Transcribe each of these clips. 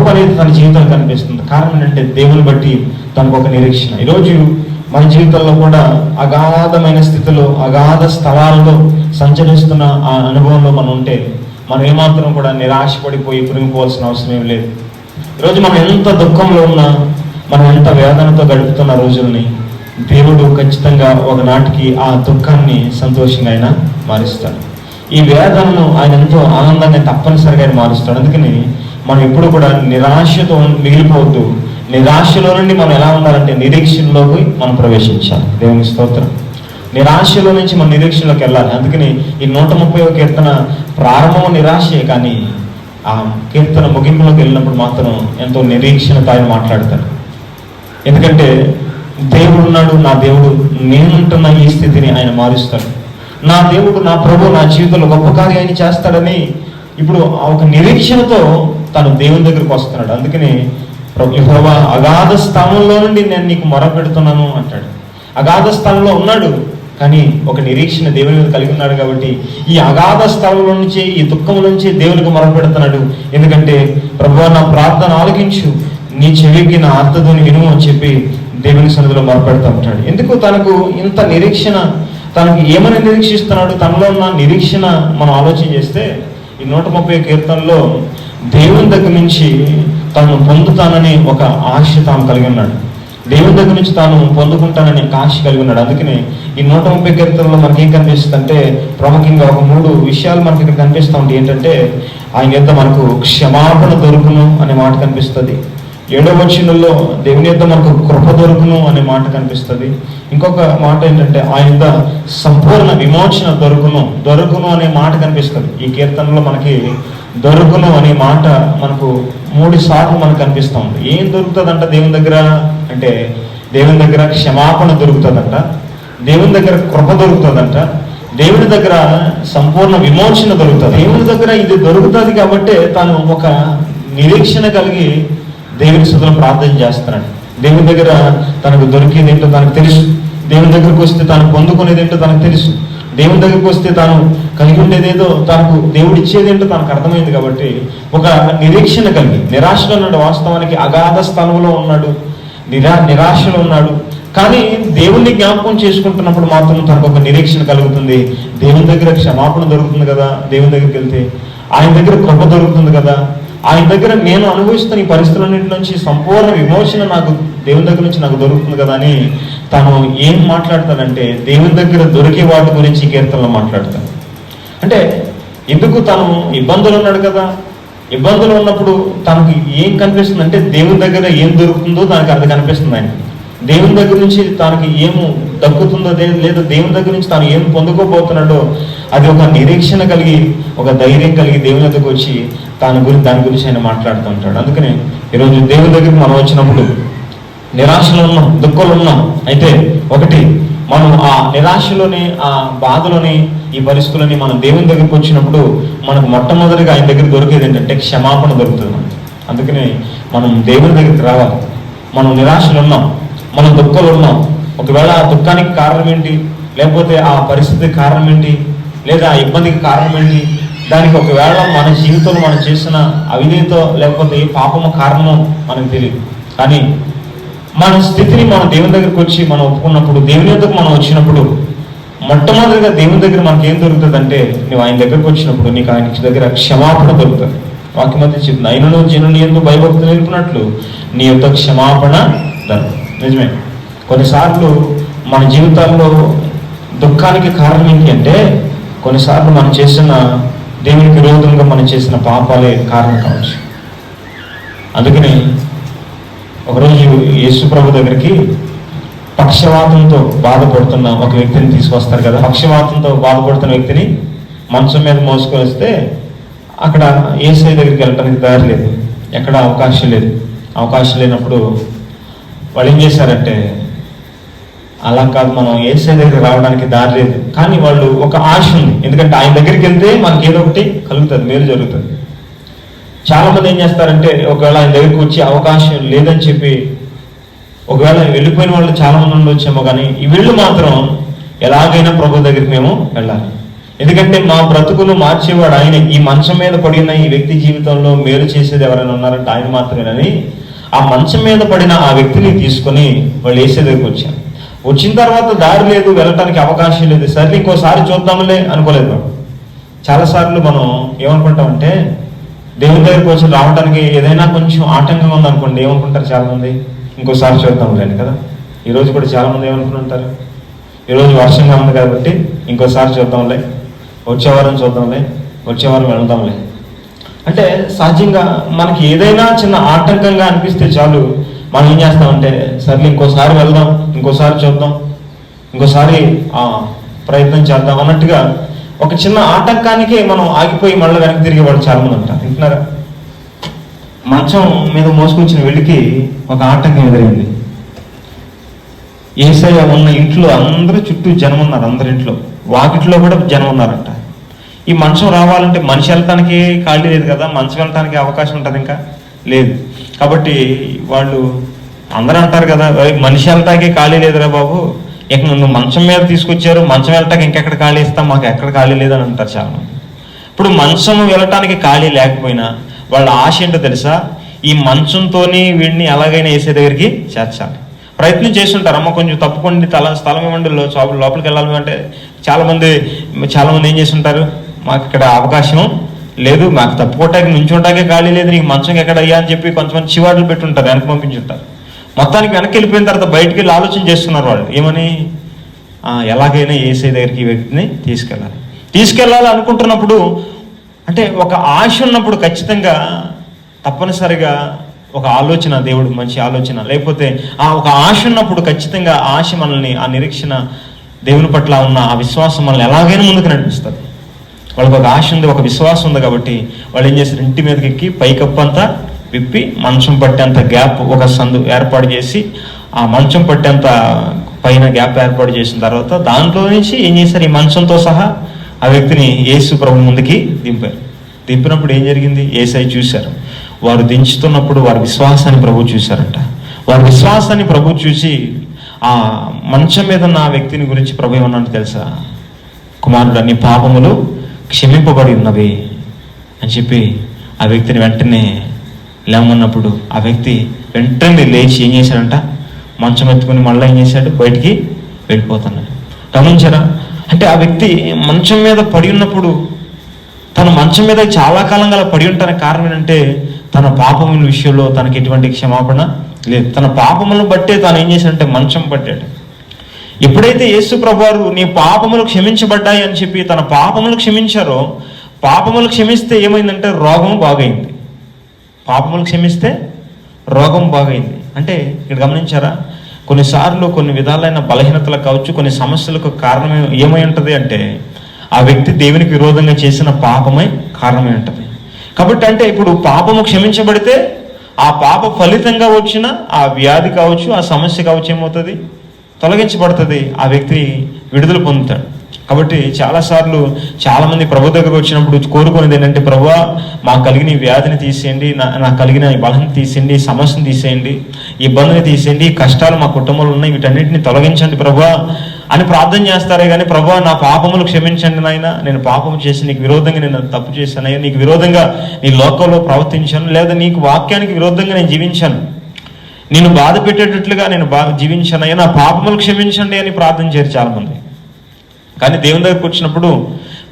కృప అనేది తన జీవితం కనిపిస్తుంది. కారణం ఏంటంటే దేవుని బట్టి తనకు ఒక నిరీక్షణ. ఈరోజు మన జీవితంలో కూడా అగాధమైన స్థితిలో అగాధ స్థలాల్లో సంచరిస్తున్న ఆ అనుభవంలో మనం ఉంటే మనం ఏమాత్రం కూడా నిరాశపడిపోయి పురిగిపోవాల్సిన అవసరం ఏం లేదు. ఈరోజు మనం ఎంత దుఃఖంలో ఉన్నా మనం ఎంత వేదనతో గడుపుతున్న రోజుల్ని దేవుడు ఖచ్చితంగా ఒకనాటికి ఆ దుఃఖాన్ని సంతోషంగా ఆయన మారుస్తాడు. ఈ వేదనను ఆయన ఎంతో ఆనందాన్ని తప్పనిసరిగా ఆయన మారుస్తాడు. అందుకని మనం ఎప్పుడు కూడా నిరాశతో మిగిలిపోవద్దు. నిరాశలో నుండి మనం ఎలా ఉండాలంటే నిరీక్షణలోకి మనం ప్రవేశించాలి. దేవుని స్తోత్రం. నిరాశలో నుంచి మన నిరీక్షణలోకి వెళ్ళాలి. అందుకని ఈ నూట ముప్పై కీర్తన ప్రారంభం నిరాశే కానీ ఆ కీర్తన ముగింపులోకి వెళ్ళినప్పుడు మాత్రం ఎంతో నిరీక్షణతో ఆయన మాట్లాడతాడు ఎందుకంటే దేవుడు ఉన్నాడు నా దేవుడు నేనుంటున్న ఈ స్థితిని ఆయన మారుస్తాడు. నా దేవుడు నా ప్రభు నా జీవితంలో గొప్ప కార్యాన్ని చేస్తాడని ఇప్పుడు ఆ ఒక నిరీక్షణతో తను దేవుని దగ్గరికి వస్తున్నాడు. అందుకని యహోవా అగాధ స్థానంలో నుండి నేను నీకు మొర పెడుతున్నాను అంటాడు. అగాధ స్థలంలో ఉన్నాడు కానీ ఒక నిరీక్షణ దేవుని మీద కలిగి ఉన్నాడు కాబట్టి ఈ అగాధ స్థలంలో నుంచి ఈ దుఃఖం నుంచి దేవునికి మొర పెడుతున్నాడు. ఎందుకంటే ప్రభు నా ప్రార్థన ఆలకించు నీ చెవికి నా అర్థధ్వని విను అని చెప్పి దేవుని సన్నిధిలో మొరపెడుతూ ఉంటాడు. ఎందుకు తనకు ఇంత నిరీక్షణ తనకు ఏమని నిరీక్షిస్తున్నాడు? తనలో ఉన్న నిరీక్షణ మనం ఆలోచన చేస్తే ఈ నూట ముప్పై కీర్తనలో దేవుని దగ్గర నుంచి తాను పొందుతానని ఒక ఆశ తాను కలిగి ఉన్నాడు. దేవుని దగ్గర నుంచి తాను పొందుకుంటానని ఒక ఆశ కలిగి ఉన్నాడు. అందుకనే ఈ నూట ముప్పై కీర్తనలో మనకి ఏం కనిపిస్తుంది అంటే ప్రముఖంగా ఒక మూడు విషయాలు మనకి ఇక్కడ కనిపిస్తూ ఉంటాయి. ఏంటంటే ఆయన యొక్క మనకు క్షమాపణ దొరుకును అనే మాట కనిపిస్తుంది. ఏడవ వచనంలో దేవుని యొక్క మనకు కృప దొరుకును అనే మాట కనిపిస్తుంది. ఇంకొక మాట ఏంటంటే ఆయన యొక్క సంపూర్ణ విమోచన దొరుకును దొరుకును అనే మాట కనిపిస్తుంది. ఈ కీర్తనలో మనకి దొరుకును అనే మాట మనకు మూడు సార్లు మనకు కనిపిస్తూ ఉంది. ఏం దొరుకుతుందంట దేవుని దగ్గర? అంటే దేవుని దగ్గర క్షమాపణ దొరుకుతుందంట దేవుని దగ్గర కృప దొరుకుతుందంట దేవుని దగ్గర సంపూర్ణ విమోచన దొరుకుతుంది. దేవుని దగ్గర ఇది దొరుకుతుంది కాబట్టి తాను ఒక నిరీక్షణ కలిగి దేవుని స్థుతులు ప్రార్థన చేస్తున్నాడు. దేవుని దగ్గర తనకు దొరికేది ఏంటో తనకు తెలుసు. దేవుని దగ్గరకు వస్తే తాను పొందుకునేది ఏంటో తనకు తెలుసు. దేవుని దగ్గరకు వస్తే తాను కలిగి ఉండేదేదో తనకు దేవుడు ఇచ్చేది ఏంటో తనకు అర్థమైంది కాబట్టి ఒక నిరీక్షణ కలిగి నిరాశలో ఉన్నాడు వాస్తవానికి అగాధ స్థానంలో ఉన్నాడు నిరా నిరాశలో ఉన్నాడు. కానీ దేవుణ్ణి జ్ఞాపకం చేసుకుంటున్నప్పుడు మాత్రం తనకు ఒక నిరీక్షణ కలుగుతుంది. దేవుని దగ్గర క్షమాపణ దొరుకుతుంది కదా దేవుని దగ్గరికి వెళ్తే. ఆయన దగ్గర కృప దొరుకుతుంది కదా. ఆయన దగ్గర నేను అనుభవిస్తున్న ఈ పరిస్థితులన్నింటి నుంచి సంపూర్ణ విమోచన నాకు దేవుని దగ్గర నుంచి నాకు దొరుకుతుంది కదా అని తను ఏం మాట్లాడతాడంటే దేవుని దగ్గర దొరికే వాటి గురించి కీర్తనలు కీర్తనలో మాట్లాడతాను అంటే ఎందుకు తను ఇబ్బందులు ఉన్నాడు కదా? ఇబ్బందులు ఉన్నప్పుడు తనకు ఏం కనిపిస్తుంది అంటే దేవుని దగ్గర ఏం దొరుకుతుందో దానికి అది కనిపిస్తుంది ఆయన. దేవుని దగ్గర నుంచి తనకి ఏం దక్కుతుందో లేదా దేవుని దగ్గర నుంచి తాను ఏం పొందుకోబోతున్నాడో అది ఒక నిరీక్షణ కలిగి ఒక ధైర్యం కలిగి దేవుని దగ్గరకు వచ్చి తాను గురించి దాని గురించి ఆయన మాట్లాడుతూ ఉంటాడు. అందుకనే ఈరోజు దేవుని దగ్గరికి మనం వచ్చినప్పుడు నిరాశలో ఉన్నాం దుఃఖంలో ఉన్నాం. అయితే ఒకటి మనం ఆ నిరాశలోని ఆ బాధలోని ఈ పరిస్థితులని మనం దేవుని దగ్గరికి వచ్చినప్పుడు మనకు మొట్టమొదటిగా ఆయన దగ్గర దొరికేది ఏంటంటే క్షమాపణ దొరుకుతుంది. మనకి అందుకని మనం దేవుని దగ్గరికి రావాలి. మనం నిరాశలు ఉన్నాం మనం దుఃఖంలో ఉన్నాం. ఒకవేళ ఆ దుఃఖానికి కారణం ఏంటి? లేకపోతే ఆ పరిస్థితికి కారణం ఏంటి? లేదా ఆ ఇబ్బందికి కారణం ఏంటి? దానికి ఒకవేళ మన జీవితంలో మనం చేసిన అవినీతో లేకపోతే ఏ పాపము కారణమో మనకు తెలియదు కానీ మన స్థితిని మనం దేవుని దగ్గరికి వచ్చి మనం ఒప్పుకున్నప్పుడు దేవుని దగ్గరకు మనం వచ్చినప్పుడు మొట్టమొదటిగా దేవుని దగ్గర మనకి ఏం దొరుకుతుంది అంటే నువ్వు ఆయన దగ్గరకు వచ్చినప్పుడు నీకు ఆయన దగ్గర క్షమాపణ దొరుకుతుంది. వాక్యం మధ్య చెప్తుంది. అయినను జనుని ఎందుకు భయభక్తులు నేర్పినట్లు నీ యొక్క క్షమాపణ దొరుకుతుంది నిజమే. కొన్నిసార్లు మన జీవితాల్లో దుఃఖానికి కారణం ఏంటి అంటే కొన్నిసార్లు మనం చేసిన దేవునికి విరోధంగా మనం చేసిన పాపాలే కారణం కావచ్చు. అందుకని ఒకరోజు యేసు ప్రభు దగ్గరికి పక్షవాతంతో బాధపడుతున్న ఒక వ్యక్తిని తీసుకొస్తారు కదా. పక్షవాతంతో బాధపడుతున్న వ్యక్తిని మంచం మీద మోసుకొని వస్తే అక్కడ ఏసై దగ్గరికి వెళ్ళడానికి దారి లేదు. ఎక్కడ అవకాశం లేదు. అవకాశం లేనప్పుడు వాళ్ళు ఏం చేశారంటే అలా కాదు మనం ఏసై దగ్గరికి రావడానికి దారి లేదు. కానీ వాళ్ళు ఒక ఆశ ఉంది. ఎందుకంటే ఆయన దగ్గరికి వెళ్తే మనకి ఏదో ఒకటి కలుగుతుంది మేలు జరుగుతుంది. చాలా మంది ఏం చేస్తారంటే ఒకవేళ ఆయన దగ్గరికి వచ్చే అవకాశం లేదని చెప్పి ఒకవేళ వెళ్ళిపోయిన వాళ్ళు చాలా మంది ఉండొచ్చేమో కానీ ఈ వీళ్ళు మాత్రం ఎలాగైనా ప్రభు దగ్గరికి మేము వెళ్ళాలి. ఎందుకంటే మా బ్రతుకును మార్చేవాడు ఆయన. ఈ మంచం మీద పడిన ఈ వ్యక్తి జీవితంలో మేలు చేసేది ఎవరైనా ఉన్నారంటే ఆయన మాత్రమేనని ఆ మంచం మీద పడిన ఆ వ్యక్తిని తీసుకొని వాళ్ళు వేసే దగ్గరికి వచ్చారు. వచ్చిన తర్వాత దారి లేదు వెళ్ళటానికి అవకాశం లేదు. సరే ఇంకోసారి చూద్దాంలే అనుకోలేదు మనం. చాలాసార్లు మనం ఏమనుకుంటామంటే దేవుని దగ్గరికి వచ్చి రావడానికి ఏదైనా కొంచెం ఆటంకంగా ఉందనుకోండి ఏమనుకుంటారు చాలామంది? ఇంకోసారి చూద్దాంలే కదా. ఈరోజు కూడా చాలామంది ఏమనుకుంటుంటారు ఈరోజు వర్షంగా ఉంది కాబట్టి ఇంకోసారి చూద్దాంలే. వచ్చే వారం చూద్దాంలే. వచ్చే వారం వెళ్దాంలే. అంటే సహజంగా మనకి ఏదైనా చిన్న ఆటంకంగా అనిపిస్తే చాలు. మనం ఏం చేస్తామంటే సర్లే ఇంకోసారి వెళ్దాం ఇంకోసారి చూద్దాం ఇంకోసారి ప్రయత్నం చేద్దాం అన్నట్టుగా ఒక చిన్న ఆటంకానికే మనం ఆగిపోయి మళ్ళీ వెనక్కి తిరిగి వాళ్ళు చాలా మంది ఉంటారు. వింటున్నారా? మంచం మీద మోసుకొచ్చిన వెళ్ళికి ఒక ఆటంకం ఎదురైంది. ఏసయ్య ఉన్న ఇంట్లో అందరూ చుట్టూ జనం ఉన్నారు అందరి ఇంట్లో. వాకిట్లో కూడా జనం ఉన్నారంట. ఈ మంచం రావాలంటే మనిషి వెళ్ళటానికి ఖాళీ లేదు కదా మంచం వెళ్ళటానికి అవకాశం ఉంటుంది ఇంకా? లేదు. కాబట్టి వాళ్ళు అందరూ అంటారు కదా మనిషి వెళ్ళటానికి ఖాళీ లేదురా బాబు. ఇక నువ్వు మంచం మీద తీసుకొచ్చారు మంచం వెళ్ళటానికి ఇంకెక్కడ ఖాళీ ఇస్తాం? మాకు ఎక్కడ ఖాళీ లేదని అంటారు చాలా ఇప్పుడు మంచం వెళ్ళటానికి ఖాళీ లేకపోయినా వాళ్ళ ఆశ ఏంటో తెలుసా? ఈ మంచంతోని వీడిని ఎలాగైనా వేసే దగ్గరికి చేర్చాలి. ప్రయత్నం చేస్తుంటారు. అమ్మ కొంచెం తప్పుకోండి తల స్థలం ఇవ్వండి లోపలికి వెళ్ళాలి అంటే చాలామంది చాలామంది ఏం చేస్తుంటారు? మాకు ఇక్కడ అవకాశం లేదు మాకు తప్పుకోవటానికి నుంచుంటాకే ఖాళీ లేదు నీకు మంచం ఎక్కడ అయ్యా అని చెప్పి కొంతమంది చివాట్లు పెట్టుంటారు వెనక పంపించుంటారు. మొత్తానికి వెనక్కి వెళ్ళిపోయిన తర్వాత బయటికి వెళ్ళి ఆలోచన చేస్తున్నారు వాళ్ళు. ఏమని? ఎలాగైనా ఏసై దగ్గరికి వ్యక్తిని తీసుకెళ్ళాలి. తీసుకెళ్ళాలి అనుకుంటున్నప్పుడు అంటే ఒక ఆశ ఉన్నప్పుడు ఖచ్చితంగా తప్పనిసరిగా ఒక ఆలోచన దేవుడు మంచి ఆలోచన లేకపోతే ఆ ఒక ఆశ ఉన్నప్పుడు ఖచ్చితంగా ఆశ మనల్ని ఆ నిరీక్షణ దేవుని పట్ల ఉన్న ఆ విశ్వాసం మనల్ని ఎలాగైనా ముందుకు నడిపిస్తుంది. వాళ్ళకి ఒక ఆశ ఉంది ఒక విశ్వాసం ఉంది కాబట్టి వాళ్ళు ఏం చేశారు? ఇంటి మీదకి ఎక్కి పైకప్పు అంతా విప్పి మంచం పట్టేంత గ్యాప్ ఒక సందు ఏర్పాటు చేసి ఆ మంచం పట్టేంత పైన గ్యాప్ ఏర్పాటు చేసిన తర్వాత దాంట్లో నుంచి ఏం చేశారు? ఈ మంచంతో సహా ఆ వ్యక్తిని యేసు ప్రభు ముందుకి దింపారు. దింపినప్పుడు ఏం జరిగింది? ఏసై చూశారు. వారు దించుతున్నప్పుడు వారి విశ్వాసాన్ని ప్రభు చూశారంట. వారి విశ్వాసాన్ని ప్రభు చూసి ఆ మంచం మీద ఉన్న ఆ వ్యక్తిని గురించి ప్రభు ఏమన్నా తెలుసా? కుమారుడు అన్ని పాపములు క్షమింపబడి ఉన్నవి అని చెప్పి ఆ వ్యక్తిని వెంటనే లేమన్నప్పుడు ఆ వ్యక్తి వెంటనే లేచి ఏం చేశాడంట? మంచం ఎత్తుకుని మళ్ళీ ఏం చేశాడు? బయటికి వెళ్ళిపోతున్నాడు. గమనించారా? అంటే ఆ వ్యక్తి మంచం మీద పడి ఉన్నప్పుడు తన మంచం మీద చాలా కాలంగా పడి ఉంటానికి కారణం ఏంటంటే తన పాపముల విషయంలో తనకి ఎటువంటి క్షమాపణ లేదు. తన పాపములను బట్టే తాను ఏం చేశాడంటే మంచం పట్టాడు ఎప్పుడైతే యేసు ప్రభువారు నీ పాపములు క్షమించబడ్డాయి అని చెప్పి తన పాపములు క్షమించారో పాపములు క్షమిస్తే ఏమైందంటే రోగం బాగైంది. పాపములు క్షమిస్తే రోగం బాగైంది. అంటే ఇక్కడ గమనించారా? కొన్నిసార్లు కొన్ని విధాలైన బలహీనతలకు కావచ్చు కొన్ని సమస్యలకు కారణం ఏమై ఉంటుంది అంటే ఆ వ్యక్తి దేవునికి విరోధంగా చేసిన పాపమై కారణమై ఉంటుంది. కాబట్టి అంటే ఇప్పుడు పాపము క్షమించబడితే ఆ పాప ఫలితంగా వచ్చిన ఆ వ్యాధి కావచ్చు ఆ సమస్య కావచ్చు ఏమవుతుంది? తొలగించబడుతుంది. ఆ వ్యక్తి విడుదల పొందుతాడు. కాబట్టి చాలాసార్లు చాలామంది ప్రభు దగ్గరకు వచ్చినప్పుడు కోరుకునేది ఏంటంటే ప్రభు మాకు కలిగిన ఈ వ్యాధిని తీసేయండి నా- నాకు కలిగిన బలాన్ని బలం తీసేయండి సమస్యను తీసేయండి ఇబ్బందిని తీసేయండి కష్టాలు మా కుటుంబంలో ఉన్నాయి వీటన్నిటిని తొలగించండి ప్రభు అని ప్రార్థన చేస్తారే కానీ ప్రభు నా పాపములు క్షమించండి నాయన నేను పాపం చేసి నీకు విరోధంగా నేను తప్పు చేశాను నీకు విరోధంగా నీ లోకంలో ప్రవర్తించాను లేదా నీకు వాక్యానికి విరోధంగా నేను జీవించాను. నేను బాధ పెట్టేటట్లుగా నేను బా జీవించానయ్యా. నా పాపములు క్షమించండి అని ప్రార్థన చేయరు చాలా మంది కానీ దేవుని దగ్గరకు వచ్చినప్పుడు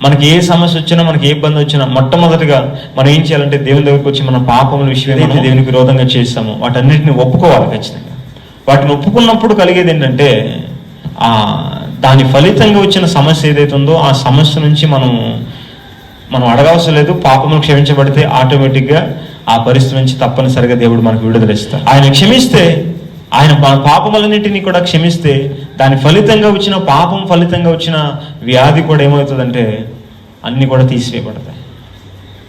మనకి ఏ సమస్య వచ్చినా మనకి ఏ ఇబ్బంది వచ్చినా మొట్టమొదటిగా మనం ఏం చేయాలంటే దేవుని దగ్గరకు వచ్చి మన పాపముల విషయం ఏదైతే దేవునికి విరోధంగా చేస్తామో. వాటన్నిటిని ఒప్పుకోవాలి ఖచ్చితంగా. వాటిని ఒప్పుకున్నప్పుడు కలిగేది ఏంటంటే ఆ దాని ఫలితంగా వచ్చిన సమస్య ఏదైతే ఉందో ఆ సమస్య నుంచి మనం మనం అడగవసరం లేదు. పాపములు క్షమించబడితే ఆటోమేటిక్గా ఆ పరిస్థితి నుంచి తప్పనిసరిగా దేవుడు మనకు విడుదల ఇస్తారు. ఆయన క్షమిస్తే ఆయన పా- పాపములన్నింటినీ కూడా క్షమిస్తే దాని ఫలితంగా వచ్చిన పాపం ఫలితంగా వచ్చిన వ్యాధి కూడా ఏమవుతుందంటే అన్నీ కూడా తీసివేయబడతాయి.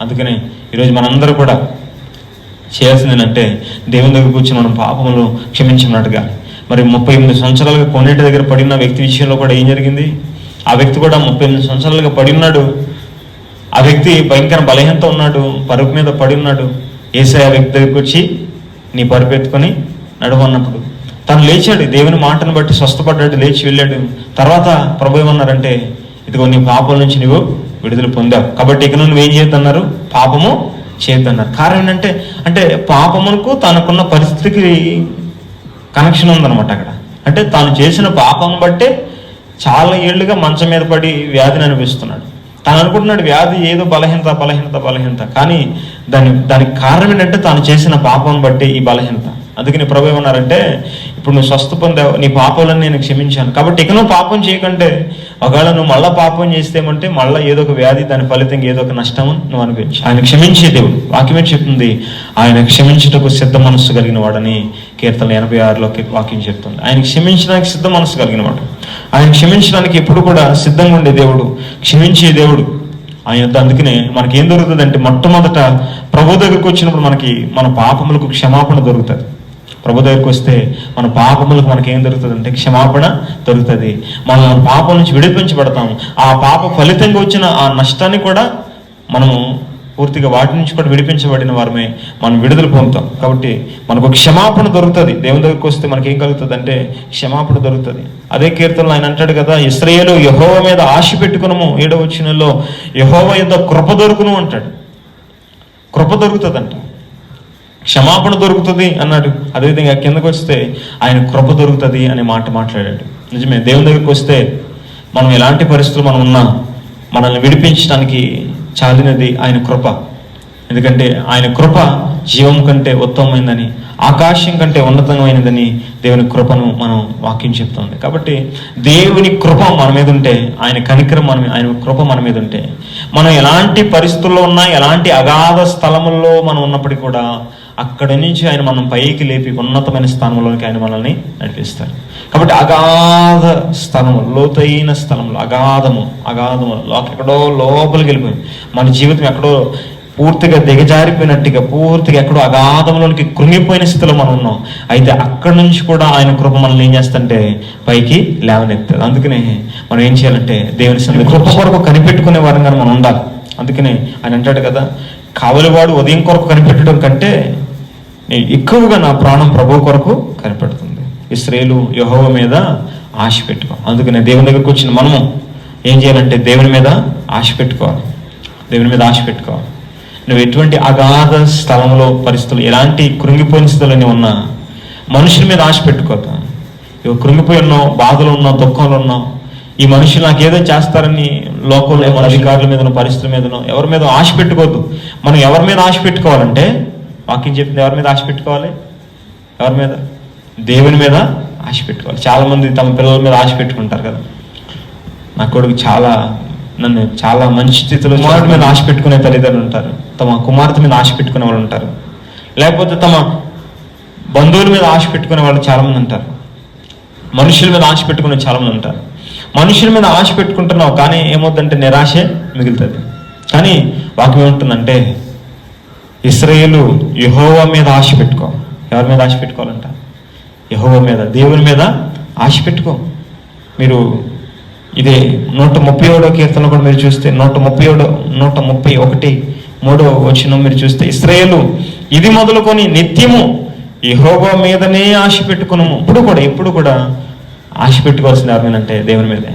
అందుకనే ఈరోజు మనందరూ కూడా చేయాల్సింది ఏంటంటే దేవుని దగ్గర కూర్చొని మనం పాపములు క్షమించినట్టుగా మరి ముప్పై ఎనిమిది సంవత్సరాలుగా కొన్నింటి దగ్గర పడిన వ్యక్తి విషయంలో కూడా ఏం జరిగింది? ఆ వ్యక్తి కూడా ముప్పై ఎనిమిది సంవత్సరాలుగా పడి ఉన్నాడు. ఆ వ్యక్తి భయంకర బలహీనత ఉన్నాడు పరుపు మీద పడి ఉన్నాడు. ఏసయ వ్యక్తి దగ్గరికి వచ్చి నీ పరిపెత్తుకొని నడవన్నప్పుడు తను లేచాడు దేవుని మాటను బట్టి స్వస్థపడ్డాడు లేచి వెళ్ళాడు. తర్వాత ప్రభు ఏమన్నారంటే ఇదిగో నీ పాపం నుంచి నువ్వు విడుదల పొందావు. కాబట్టి ఇక నువ్వు ఏం చేయొద్దన్నారు? పాపము చేయొద్దన్నారు. కారణం ఏంటంటే అంటే పాపమునకు తనకున్న పరిస్థితికి కనెక్షన్ ఉందన్నమాట అక్కడ. అంటే తాను చేసిన పాపం బట్టే చాలా ఏళ్ళుగా మంచం మీద పడి వ్యాధిని అనిపిస్తున్నాడు తాను అనుకుంటున్నాడు వ్యాధి ఏదో బలహీనత బలహీనత బలహీనత. కానీ దాని దానికి కారణం ఏంటంటే తాను చేసిన పాపం బట్టి ఈ బలహీనత. అందుకని ప్రభు ఏమన్నారంటే ఇప్పుడు నువ్వు స్వస్థ పొందావు నీ పాపాలని నేను క్షమించాను. కాబట్టి ఇక నువ్వు పాపం చేయకంటే ఒకవేళ నువ్వు మళ్ళా పాపం చేస్తేమంటే మళ్ళీ ఏదో ఒక వ్యాధి దాని ఫలితంగా ఏదో ఒక నష్టం నువ్వు అనిపించు ఆయన క్షమించే దేవుడు. వాక్యమే చెప్తుంది ఆయన క్షమించుటకు సిద్ధ మనస్సు కలిగిన వాడని కీర్తన ఎనభై ఆరులో వాక్యం చెప్తుంది. ఆయన క్షమించడానికి సిద్ధ మనసు కలిగిన వాడు ఆయన క్షమించడానికి ఎప్పుడు కూడా సిద్ధంగా ఉండే దేవుడు క్షమించే దేవుడు ఆయన అందుకనే మనకి ఏం దొరుకుతుంది అంటే మొట్టమొదట ప్రభు దగ్గరకు వచ్చినప్పుడు మనకి మన పాపములకు క్షమాపణ దొరుకుతుంది. ప్రభు దగ్గరకు వస్తే మన పాపములకు మనకి ఏం దొరుకుతుంది అంటే క్షమాపణ దొరుకుతుంది. మనం పాపం నుంచి విడిపించబడతాం. ఆ పాప ఫలితంగా వచ్చిన ఆ నష్టాన్ని కూడా మనము పూర్తిగా వాటి నుంచి కూడా విడిపించబడిన వారమే మనం విడుదల పొందుతాం. కాబట్టి మనకు క్షమాపణ దొరుకుతుంది. దేవుని దగ్గరికి వస్తే మనకి ఏం కలుగుతుంది అంటే క్షమాపణ దొరుకుతుంది. అదే కీర్తనలో ఆయన అంటాడు కదా ఇస్రయేలు యహోవ మీద ఆశ పెట్టుకునము. ఏడవ వచ్చినలో యహోవ యొక్క కృప దొరుకును అంటాడు. కృప దొరుకుతుందంట. క్షమాపణ దొరుకుతుంది అన్నాడు. అదేవిధంగా కిందకు వస్తే ఆయన కృప దొరుకుతుంది అనే మాట మాట్లాడాడు. నిజమే దేవుని దగ్గరికి వస్తే మనం ఎలాంటి పరిస్థితులు మనం ఉన్నా మనల్ని విడిపించడానికి చాలినది ఆయన కృప. ఎందుకంటే ఆయన కృప జీవం కంటే ఉత్తమమైందని ఆకాశం కంటే ఉన్నతమైనదని దేవుని కృపను మనం వాక్యం చెప్తుంది. కాబట్టి దేవుని కృప మన మీద ఉంటే ఆయన కనికరం మన ఆయన కృప మన మీద ఉంటే మనం ఎలాంటి పరిస్థితుల్లో ఉన్నా ఎలాంటి అగాధ స్థలముల్లో మనం ఉన్నప్పటికీ కూడా అక్కడి నుంచి ఆయన మనం పైకి లేపి ఉన్నతమైన స్థానంలోనికి ఆయన మనల్ని నడిపిస్తారు కాబట్టి అగాధ స్థలము లోతైన స్థలంలో అగాధము అగాధము ఎక్కడో లోపలికి వెళ్ళిపోయింది. మన జీవితం ఎక్కడో పూర్తిగా దిగజారిపోయినట్టుగా పూర్తిగా ఎక్కడో అగాధంలోనికి కృంగిపోయిన స్థితిలో మనం ఉన్నాం. అయితే అక్కడి నుంచి కూడా ఆయన కృప మనల్ని ఏం చేస్తుంటే పైకి లేవనెత్తారు అందుకనే మనం ఏం చేయాలంటే దేవుని సన్నిధి కృప కొరకు కనిపెట్టుకునే వారంగా మనం ఉండాలి. అందుకనే ఆయన అంటాడు కదా కావలివాడు ఉదయం కొరకు కనిపెట్టడం కంటే నేను ఎక్కువగా నా ప్రాణం ప్రభు కొరకు కనిపెడుతుంది. ఈ స్త్రీలు యహోవ మీద ఆశ పెట్టుకో. అందుకనే దేవుని దగ్గరకు వచ్చిన మనము ఏం చేయాలంటే దేవుని మీద ఆశ పెట్టుకోవాలి. దేవుని మీద ఆశ పెట్టుకోవాలి. నువ్వు ఎటువంటి అగాధ స్థలంలో పరిస్థితులు ఎలాంటి కృంగిపోయిన స్థితులని ఉన్నా మనుషుల మీద ఆశ పెట్టుకోతా ఇవి కృంగిపోయి ఉన్నావు బాధలు ఉన్నావు దుఃఖంలో ఉన్నావు. ఈ మనుషులు నాకు ఏదో చేస్తారని లోకంలో అధికారుల మీదనో పరిస్థితుల మీదనో ఎవరి మీద ఆశ పెట్టుకోవద్దు మనం ఎవరి మీద ఆశ పెట్టుకోవాలంటే వాక్యం చెప్పింది ఎవరి మీద ఆశ పెట్టుకోవాలి? ఎవరి మీద? దేవుని మీద ఆశ పెట్టుకోవాలి. చాలామంది తమ పిల్లల మీద ఆశ పెట్టుకుంటారు కదా. నా కొడుకు చాలా నన్ను చాలా మంచి స్థితిలో కుమారుడి మీద ఆశ పెట్టుకునే తల్లిదండ్రులు ఉంటారు. తమ కుమార్తె మీద ఆశ పెట్టుకునే వాళ్ళు ఉంటారు. లేకపోతే తమ బంధువుల మీద ఆశ పెట్టుకునే వాళ్ళు చాలామంది ఉంటారు. మనుషుల మీద ఆశ పెట్టుకునే చాలామంది ఉంటారు. మనుషుల మీద ఆశ పెట్టుకుంటున్నావు కానీ ఏమవుతుందంటే నిరాశే మిగులుతుంది. కానీ వాక్యం ఏముంటుందంటే ఇస్రయేలు యహోవా మీద ఆశ పెట్టుకో. ఎవరి మీద ఆశ పెట్టుకోవాలంట? యహోవా మీద దేవుని మీద ఆశ పెట్టుకో. మీరు ఇదే నూట ముప్పై ఏడో కీర్తన కూడా మీరు చూస్తే నూట ముప్పై ఏడో నూట ముప్పై ఒకటి మూడో వచ్చిన మీరు చూస్తే ఇస్రాయేలు ఇది మొదలుకొని నిత్యము యహోవా మీదనే ఆశ పెట్టుకున్నాము ఇప్పుడు కూడా ఎప్పుడు కూడా ఆశ పెట్టుకోవాల్సింది ఎవరి మీద అంటే దేవుని మీదే.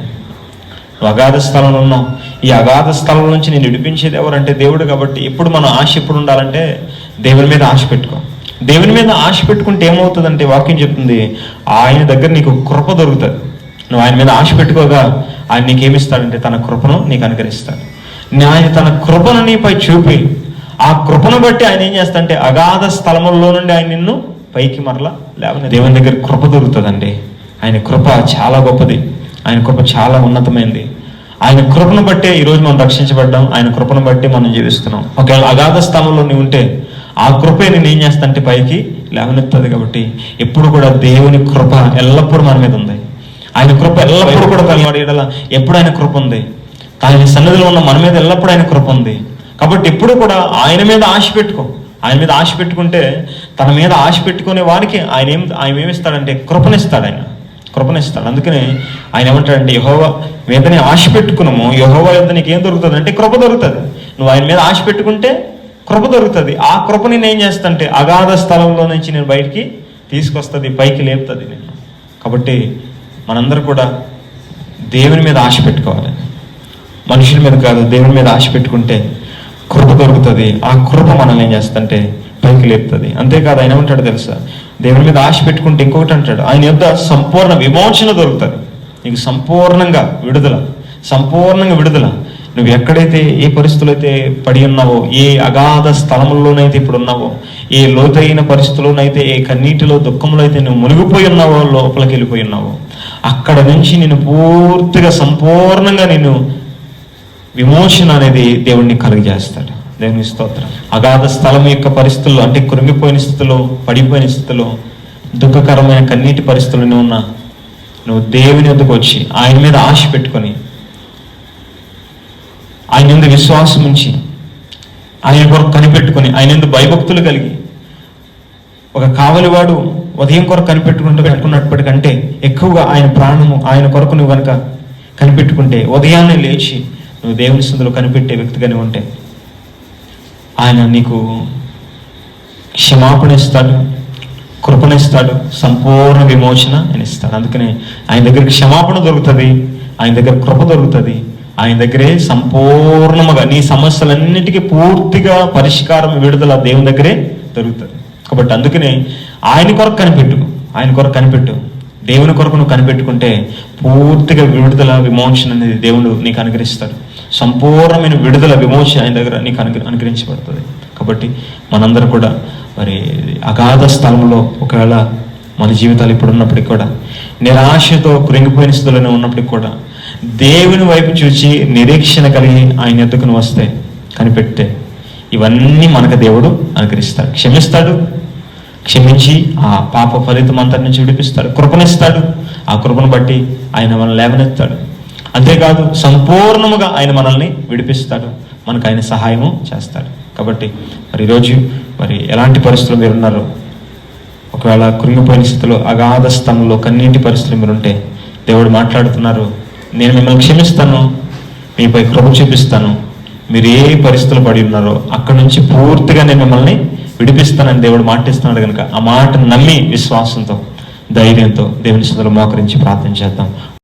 అగాధ స్థలంలో ఉన్నాం. ఈ అగాధ స్థలం నుంచి నేను విడిపించేది ఎవరంటే దేవుడు కాబట్టి ఇప్పుడు మన ఆశ ఎప్పుడు ఉండాలంటే దేవుని మీద ఆశ పెట్టుకో. దేవుని మీద ఆశ పెట్టుకుంటే ఏమవుతుందంటే వాక్యం చెప్తుంది ఆయన దగ్గర నీకు కృప దొరుకుతుంది. నువ్వు ఆయన మీద ఆశ పెట్టుకోగా ఆయన నీకు ఏమిస్తాడంటే తన కృపను నీకు అనుకరిస్తాడు ఆయన తన కృపను నీపై చూపి ఆ కృపను బట్టి ఆయన ఏం చేస్తాడంటే అగాధ స్థలముల్లో నుండి ఆయన నిన్ను పైకి మరలా లేవని దేవుని దగ్గర కృప దొరుకుతుందండి. ఆయన కృప చాలా గొప్పది. ఆయన కృప చాలా ఉన్నతమైంది. ఆయన కృపను బట్టే ఈరోజు మనం రక్షించబడ్డాం. ఆయన కృపను బట్టి మనం జీవిస్తున్నాం. ఒకవేళ అగాధ స్థానంలో నీవు ఉంటే ఆ కృపే నేను ఏం చేస్తా అంటే పైకి లేవనెత్తుంది కాబట్టి ఎప్పుడు కూడా దేవుని కృప ఎల్లప్పుడూ మన మీద ఉంది. ఆయన కృప ఎల్లప్పుడూ కూడా తలవాడి ఎడల ఎప్పుడు ఆయన కృప ఉంది. ఆయన సన్నిధిలో ఉన్న మన మీద ఎల్లప్పుడూ ఆయన కృప ఉంది. కాబట్టి ఎప్పుడు కూడా ఆయన మీద ఆశ పెట్టుకో. ఆయన మీద ఆశ పెట్టుకుంటే తన మీద ఆశ పెట్టుకునే వారికి ఆయన ఏం ఆయన ఏమిస్తాడంటే కృపనిస్తాడు ఆయన. కృపనిస్తాడు. అందుకనే ఆయన ఏమంటాడంటే యహోవ మీదనే ఆశ పెట్టుకున్నాము. యహోవ యొక్క నీకు ఏం దొరుకుతుంది అంటే కృప దొరుకుతుంది. నువ్వు ఆయన మీద ఆశ పెట్టుకుంటే కృప దొరుకుతుంది. ఆ కృపని నేను ఏం చేస్తాంటే అగాధ స్థలంలో నుంచి నేను బయటికి తీసుకొస్తుంది పైకి లేపుతుంది నేను. కాబట్టి మనందరూ కూడా దేవుని మీద ఆశ పెట్టుకోవాలి. మనుషుల మీద కాదు దేవుని మీద ఆశ పెట్టుకుంటే కృప దొరుకుతుంది. ఆ కృప మనల్ని ఏం చేస్తుంటే పైకి లేపుతుంది. అంతేకాదు ఆయన ఏమంటాడు తెలుసా? దేవుని మీద ఆశ పెట్టుకుంటే ఇంకొకటి అంటాడు. ఆయన యొక్క సంపూర్ణ విమోచన దొరుకుతుంది. నీకు సంపూర్ణంగా విడుదల సంపూర్ణంగా విడుదల. నువ్వు ఎక్కడైతే ఏ పరిస్థితులు అయితే పడి ఉన్నావో ఏ అగాధ స్థలముల్లోనైతే ఇప్పుడు ఉన్నావో ఏ లోతైన పరిస్థితుల్లోనైతే ఏ కన్నీటిలో దుఃఖంలో అయితే నువ్వు మునిగిపోయి ఉన్నావో లోపలికి వెళ్ళిపోయి ఉన్నావో అక్కడ నుంచి నేను పూర్తిగా సంపూర్ణంగా నేను విమోచన అనేది దేవుణ్ణి కలుగజేస్తాడు. దేవుని స్తోత్రం. అగాధ స్థలం యొక్క పరిస్థితుల్లో అంటే కృంగిపోయిన స్థితిలో పడిపోయిన స్థితిలో దుఃఖకరమైన కన్నీటి పరిస్థితులు నువ్వు ఉన్నా నువ్వు దేవుని వద్దకు వచ్చి ఆయన మీద ఆశ పెట్టుకొని ఆయన ఎందు విశ్వాసం ఉంచి ఆయన కొరకు కనిపెట్టుకొని ఆయన ఎందు భయభక్తులు కలిగి ఒక కావలివాడు ఉదయం కొరకు కనిపెట్టుకుంటూ పెట్టుకున్నప్పటికంటే ఎక్కువగా ఆయన ప్రాణము ఆయన కొరకు నువ్వు కనుక కనిపెట్టుకుంటే ఉదయాన్నే లేచి నువ్వు దేవుని సందులో కనిపెట్టే వ్యక్తిగానే ఉంటే ఆయన నీకు క్షమాపణ ఇస్తాడు. కృపణిస్తాడు సంపూర్ణ విమోచన అని ఇస్తాడు అందుకనే ఆయన దగ్గర క్షమాపణ దొరుకుతుంది ఆయన దగ్గర కృప దొరుకుతుంది ఆయన దగ్గరే సంపూర్ణముగా నీ సమస్యలన్నిటికీ పూర్తిగా పరిష్కారం విడుదల దేవుని దగ్గరే దొరుకుతుంది. కాబట్టి అందుకనే ఆయన కొరకు కనిపెట్టు ఆయన కొరకు కనిపెట్టు. దేవుని కొరకు నువ్వు కనిపెట్టుకుంటే పూర్తిగా విడుదల విమోచన అనేది దేవుడు నీకు అనుగ్రహిస్తాడు. సంపూర్ణమైన విడుదల విమోచన ఆయన దగ్గర నీకు అనుగ్ర అనుగ్రహించబడుతుంది. కాబట్టి మనందరం కూడా మరి అగాధ స్థలంలో ఒకవేళ మన జీవితాలు ఇప్పుడున్నప్పటికీ కూడా నిరాశతో కృంగిపోయిన స్థితిలోనే ఉన్నప్పటికీ కూడా దేవుని వైపు చూచి నిరీక్షణ కలిగి ఆయన ఎద్దుకుని వస్తే కనిపెట్టే ఇవన్నీ మనకు దేవుడు అనుగ్రహిస్తాడు. క్షమిస్తాడు. క్షమించి ఆ పాప ఫలితం అంతటి నుంచి విడిపిస్తాడు. కృపనిస్తాడు ఆ కృపను బట్టి ఆయన మనల్ని లేవనెత్తాడు. అంతేకాదు సంపూర్ణముగా ఆయన మనల్ని విడిపిస్తాడు. మనకు ఆయన సహాయము చేస్తాడు. కాబట్టి మరి ఈరోజు మరి ఎలాంటి పరిస్థితులు మీరు ఉన్నారు ఒకవేళ కృంగిపోయిన స్థితిలో అగాధ స్థంలో కన్నీటి పరిస్థితులు మీరుంటే దేవుడు మాట్లాడుతున్నారు నేను మిమ్మల్ని క్షమిస్తాను మీపై కృప చూపిస్తాను మీరు ఏ పరిస్థితులు పడి ఉన్నారో అక్కడ నుంచి పూర్తిగా నేను మిమ్మల్ని విడిపిస్తానని దేవుడు మాటిస్తున్నాడు కనుక ఆ మాట నమ్మి విశ్వాసంతో ధైర్యంతో దేవుని స్థితిలో మోకరించి ప్రార్థన చేద్దాం.